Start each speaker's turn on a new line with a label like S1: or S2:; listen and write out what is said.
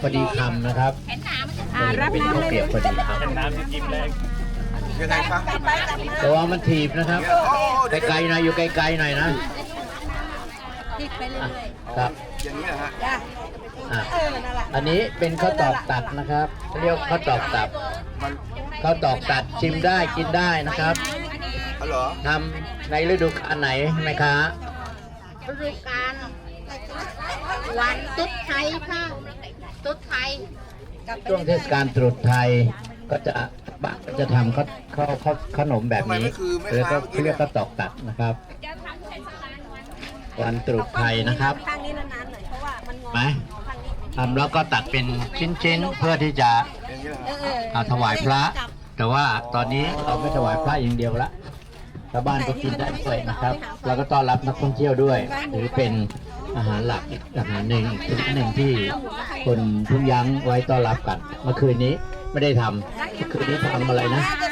S1: พอดีคำนะครับ
S2: อ่ารับ
S1: เป็น
S2: น้ำ
S1: ข้าว
S2: เลย
S1: เกรียบพอดีค
S3: น้ำที่จิ้มแรก
S4: ยังไงคะำ
S1: แต่ว่ามันถีบนะครับไกลๆหน่อยอยู่ไกลๆหน่อยนะ
S2: ติดไปเรื่
S1: อะ
S2: อย
S1: ครับ
S4: อย่างนี้เหรอฮะ
S2: ๆจ้ะ
S1: อะ
S2: เออนั่นแหละ
S1: อันนี้เป็นข้าวตอกตัดนะครับเรียกข้าวตอกตัด
S4: มัน
S1: ข้าวตอกตัดชิมได้กินได้นะครับ
S4: อ๋อเหรอ
S1: ทำในฤดูกาลไหนไหมคะ
S5: ฤดูกาลวันตุ๊ดไทยค่ะ ตุ๊ดไทย
S1: ช่วงเทศกาลตรุษไทยก็จะบะก็จะทำข้าวข้าวข้าวขนมแบบนี้หรือก็เรียกข้าวตอกตัดนะครับวันตรุษไทยนะครับ
S2: ข้างนี้นานๆหน่อยเพราะว่ามันงอ
S1: ไหมทำแล้วก็ตัดเป็นชิ้นๆเพื่อที่จะ
S4: อย่างนี้เหรอ
S2: เอ
S4: ฮะ
S2: อเออ
S1: เอาถวายพระ แต่ว่าตอนนี้เราไม่ถวายพระอย่างเดียวละ ชาวบ้านก็กินได้ด้วยนะครับ แล้วก็ต้อนรับนักท่องเที่ยวด้วยถือเป็นอาหารหลักอีกอาหารหนึ่งอีกชนิดหนึ่งที่คนทุ่งยั้งไว้ต้อนรับกันเมื่อคืนนี้ไม่ได้ทำเมื่อคืนนี้ทำอะไรนะ
S2: น่าจะ